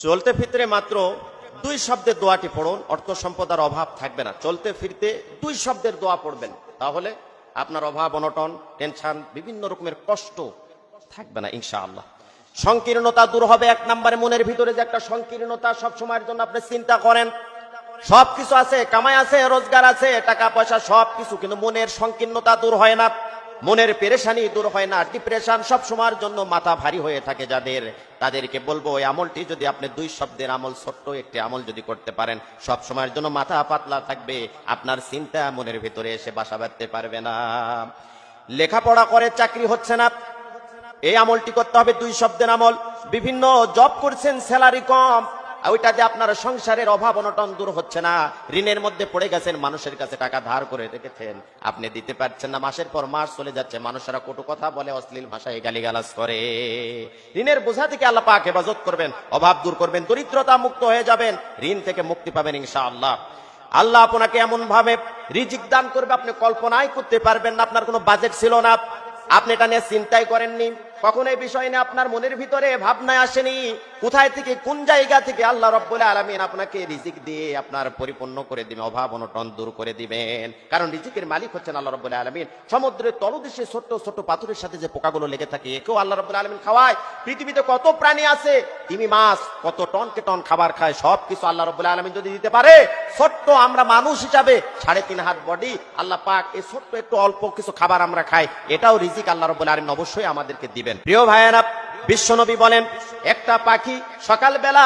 চলতে ফিরতে মাত্র দুই শব্দের দোয়াটি পড়ুন, অর্থ সম্পদার অভাব থাকবে না। চলতে ফিরতে দুই শব্দের দোয়া পড়বেন। তাহলে আপনার অভাব, অনটন, টেনশন, বিভিন্ন রকমের কষ্ট থাকবে না, ইনশাআল্লাহ। সংকীর্ণতা দূর হবে এক নম্বরে মনের ভিতরে যে একটা সংকীর্ণতা সব সময়ের জন্য আপনি চিন্তা করেন। সব কিছু আছে, কামাই আছে, রোজগার আছে, টাকা পয়সা সব কিছু কিন্তু মনের সংকীর্ণতা দূর হয় না। মনের পেরেশানি দূর হয় না, ডিপ্রেশন সব সময়ের জন্য মাথা ভারী হয়ে থাকে যাদের। তাদেরকে বলব, ওই আমলটি যদি আপনি দুই শব্দের আমল, ছোট্ট একটি আমল যদি করতে পারেন, সব সময়ের জন্য মাথা পাতলা থাকবে, আপনার চিন্তা মনের ভিতরে এসে বাসা বাঁধতে পারবে না। লেখাপড়া করে চাকরি হচ্ছে না। এই আমলটি করতে হবে দুই শব্দের আমল। বিভিন্ন জব করছেন স্যালারি কম ওইটাতে আপনার সংসারের অভাব অনটন দূর হচ্ছে না। ঋণের মধ্যে পড়ে গেছেন, মানুষের কাছে টাকা ধার করে রেখেছেন। আপনি দিতে পারছেন না, মাসের পর মাস চলে যাচ্ছে, মানুষেরা কটু কথা বলে, অশ্লীল ভাষায় গালিগালাজ করে। ঋণের বোঝা থেকে আল্লাহ পাক হেফাজত করবেন, অভাব দূর করবেন, দরিদ্রতা মুক্ত হয়ে যাবেন, ঋণ থেকে মুক্তি পাবেন ইনশাআল্লাহ। আল্লাহ আপনাকে এমন ভাবে রিজিক দান করবে, আপনি কল্পনাই করতে পারবেন না, আপনার কোনো বাজেট ছিল না। আপনি এটা নিয়ে চিন্তাই করেননি। কখন এই বিষয় নিয়ে আপনার মনের ভিতরে ভাবনায় আসেনি। কোথায় থেকে, কোন জায়গা থেকে আল্লাহ রব্বুল আলমিন আপনাকে রিজিক দিয়ে আপনার পরিপূর্ণ করে দিবেন, অভাব অনটন দূর করে দিবেন। কারণ রিজিকের মালিক হচ্ছেন আল্লাহ রব্বুল আলমিন। সমুদ্রের তলদেশে ছোট্ট ছোট্ট পাথরের সাথে যে পোকাগুলো লেগে থাকে, একেও আল্লাহ রব্বুল আলমিন খাওয়ায়। পৃথিবীতে কত প্রাণী আছে, তিমি মাছ, কত টনকে টন খাবার খায় সব কিছু আল্লাহ রব্বুল আলমিন যদি দিতে পারে, ছোট্ট আমরা মানুষ হিসাবে সাড়ে তিন হাত বডি আল্লাহ পাক এই ছোট্ট একটু অল্প কিছু খাবার আমরা খাই, এটাও রিজিক আল্লাহ রব্বুল আলমিন অবশ্যই আমাদেরকে দিবেন। প্রিয় ভাইয়েরা, বিশ্বনবী বলেন একটা পাখি সকালবেলা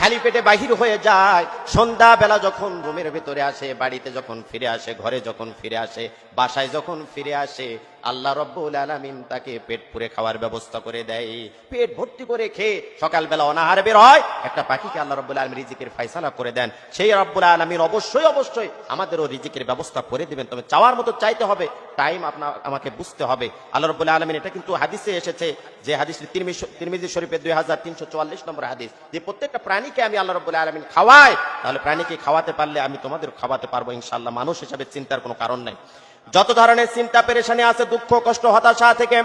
খালি পেটে বাহির হয়ে যায়। সন্ধ্যা বেলা যখন রুমের ভিতরে আসে, বাড়িতে যখন ফিরে আসে, ঘরে যখন ফিরে আসে, বাসায় যখন ফিরে আসে, আল্লাহ রব্বুল আলমিন তাকে পেট পুরে খাওয়ার ব্যবস্থা করে দেয়। পেট ভর্তি করে খেয়ে সকালবেলা অনাহার বের হয়। একটা পাখিকে আল্লাহ রব্বুল আলম রিজিকের ফাইসালা করে দেন। সেই রব্বুল আলমিন অবশ্যই অবশ্যই আমাদেরও রিজিকের ব্যবস্থা করে দিবেন। তবে চাওয়ার মতো চাইতে হবে। টাইম আপনার আমাকে বুঝতে হবে। আল্লাহ রব্বুল আলমিন এটা কিন্তু হাদিসে এসেছে যে হাদিস তিরমিজি শরীফের দুই হাজার তিনশো চুয়াল্লিশ নম্বর হাদিস। যে প্রত্যেকটা প্রাণীকে আমি আল্লাহ রব্বুল আলমিন খাওয়াই, তাহলে প্রাণীকে খাওয়াতে পারলে আমি তোমাদের খাওয়াতে পারব ইনশাল্লাহ মানুষ হিসাবে চিন্তার কোনো কারণ নাই। যত ধরনের চিন্তা পেরেশানি আছে, দুঃখ, কষ্ট, হতাশা থেকে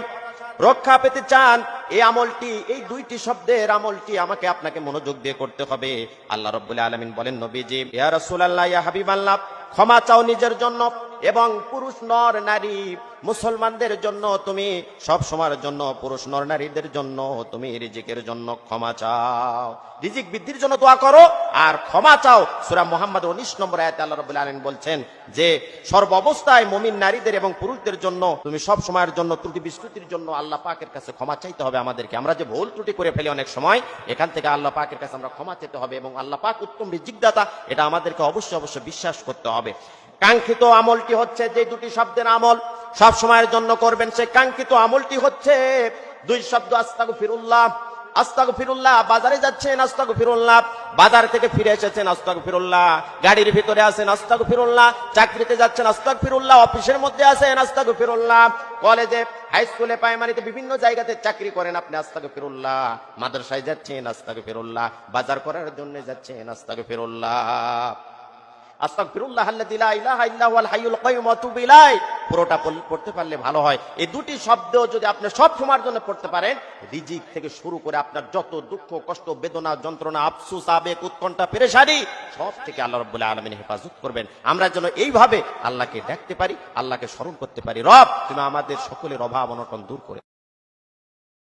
রক্ষা পেতে চান, এই আমলটি, এই দুইটি শব্দের আমলটি আমাকে আপনাকে মনোযোগ দিয়ে করতে হবে। আল্লাহ রব্বুল আলমিন বলেন, নবীজি, ইয়া রাসূলুল্লাহ, ইয়া হাবিবাল্লাহ, ক্ষমা চাও নিজের জন্য এবং পুরুষ নর নারী মুসলমানদের জন্য তুমি সব সময়ের জন্য, পুরুষ নর নারীদের জন্য তুমি রিজিকের জন্য ক্ষমা চাও। রিজিক বৃদ্ধির জন্য দোয়া করো আর ক্ষমা চাও। সুরা মোহাম্মদ উনিশ নম্বর আয়াতে আল্লাহ রবুল্লা আলমিন বলছেন যে, সর্ব অবস্থায় মমিন নারীদের এবং পুরুষদের জন্য তুমি সব সময়ের জন্য, ত্রুটি বিস্তুতির জন্য আল্লাহ পাকের কাছে ক্ষমা চাইতে হবে আমাদেরকে। আমরা যে ভুল ত্রুটি করে ফেলি অনেক সময়, এখান থেকে আল্লাহ পাকের কাছে আমরা ক্ষমা চাইতে হবে এবং আল্লাহ পাক উত্তম রিজিকদাতা, এটা আমাদেরকে অবশ্যই অবশ্যই বিশ্বাস করতে হবে। কাঙ্ক্ষিত আমলটি হচ্ছে যে দুটি শব্দের আমল সব সময়ের জন্য করবেন। সেই কাঙ্ক্ষিত আমলটি হচ্ছে দুই শব্দ আস্তাগু ফিরুল্লাহ আস্তাগু ফিরুল্লাহ বাজারে যাচ্ছেন আস্তাগু ফিরুল্লাহ বাজার থেকে ফিরে এসেছেন আস্তাগু ফিরুল্লাহ গাড়ির ভিতরে আছেন আস্তাগু ফিরুল্লাহ চাকরিতে যাচ্ছেন আস্তাগু ফিরুল্লাহ অফিসের মধ্যে আছেন আস্তাগু ফিরুল্লাহ কলেজে, হাই স্কুলে, প্রাইমারিতে বিভিন্ন জায়গাতে চাকরি করেন আপনি আস্তাগু ফিরুল্লাহ মাদ্রাসায় যাচ্ছেন আস্তাগু ফিরুল্লাহ বাজার করার জন্য যাচ্ছেন আস্তাগু ফিরুল্লাহ পুরোটা পড়তে পারলে ভালো হয়। এই দুটি শব্দ যদি আপনি সব সময়ের জন্য পড়তে পারেন, রিজিক থেকে শুরু করে আপনার যত দুঃখ, কষ্ট, বেদনা, যন্ত্রণা, আফসোস, আবেগ, উৎকণ্ঠা, পেরেশানি, সব থেকে আল্লাহ রাব্বুল আলামিন হেফাজত করবেন। আমরা যেন এইভাবে আল্লাহকে ডাকতে পারি, আল্লাহকে স্মরণ করতে পারি। রব, তুমি আমাদের সকলের অভাব অনটন দূর করে